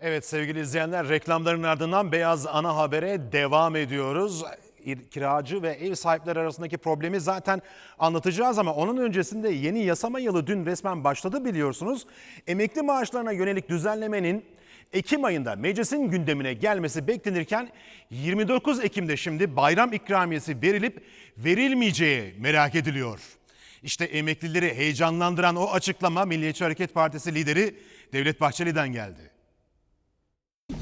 Evet sevgili izleyenler reklamların ardından Beyaz Ana Haber'e devam ediyoruz. Kiracı ve ev sahipleri arasındaki problemi zaten anlatacağız ama onun öncesinde yeni yasama yılı dün resmen başladı biliyorsunuz. Emekli maaşlarına yönelik düzenlemenin Ekim ayında meclisin gündemine gelmesi beklenirken 29 Ekim'de şimdi bayram ikramiyesi verilip verilmeyeceği merak ediliyor. İşte emeklileri heyecanlandıran o açıklama Milliyetçi Hareket Partisi lideri Devlet Bahçeli'den geldi.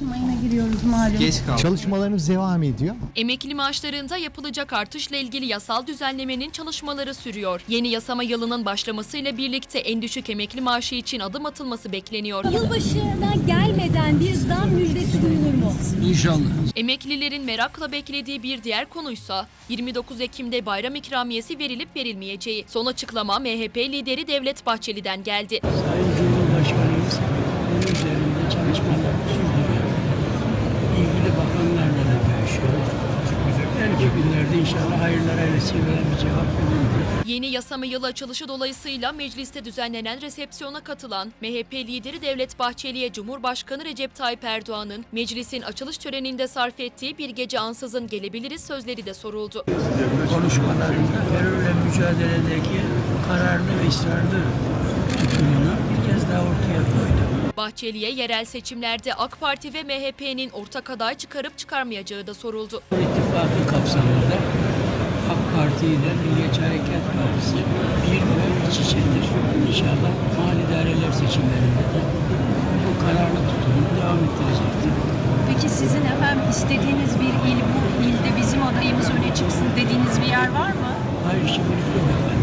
Ekim ayına giriyoruz malum. Geç kaldı. Çalışmalarımız devam ediyor. Emekli maaşlarında yapılacak artışla ilgili yasal düzenlemenin çalışmaları sürüyor. Yeni yasama yılının başlamasıyla birlikte en düşük emekli maaşı için adım atılması bekleniyor. Yılbaşına gelmeden bir zam müjdesi duyulur mu? İnşallah. Emeklilerin merakla beklediği bir diğer konuysa 29 Ekim'de bayram ikramiyesi verilip verilmeyeceği. Son açıklama MHP lideri Devlet Bahçeli'den geldi. Sayın inşallah hayırlara vesile bulunur. Yeni yasama yılı açılışı dolayısıyla mecliste düzenlenen resepsiyona katılan MHP lideri Devlet Bahçeli'ye Cumhurbaşkanı Recep Tayyip Erdoğan'ın meclisin açılış töreninde sarf ettiği bir gece ansızın gelebiliriz sözleri de soruldu. Konuşmalarında terörle mücadeledeki kararlı ve ısrarlı tutumunu bir kez daha ortaya koydu. Bahçeli'ye yerel seçimlerde AK Parti ve MHP'nin ortak aday çıkarıp çıkarmayacağı da soruldu. İttifakı kapsamında Parti ile Milliyetçi Hareket Partisi bir ve iç içedir. İnşallah mali idareler seçimlerinde de bu kararlı tutumunu devam ettirecektir. Peki sizin efendim istediğiniz bir il bu ilde bizim adayımız öne çıksın dediğiniz bir yer var mı? Hayır şimdilik yok efendim.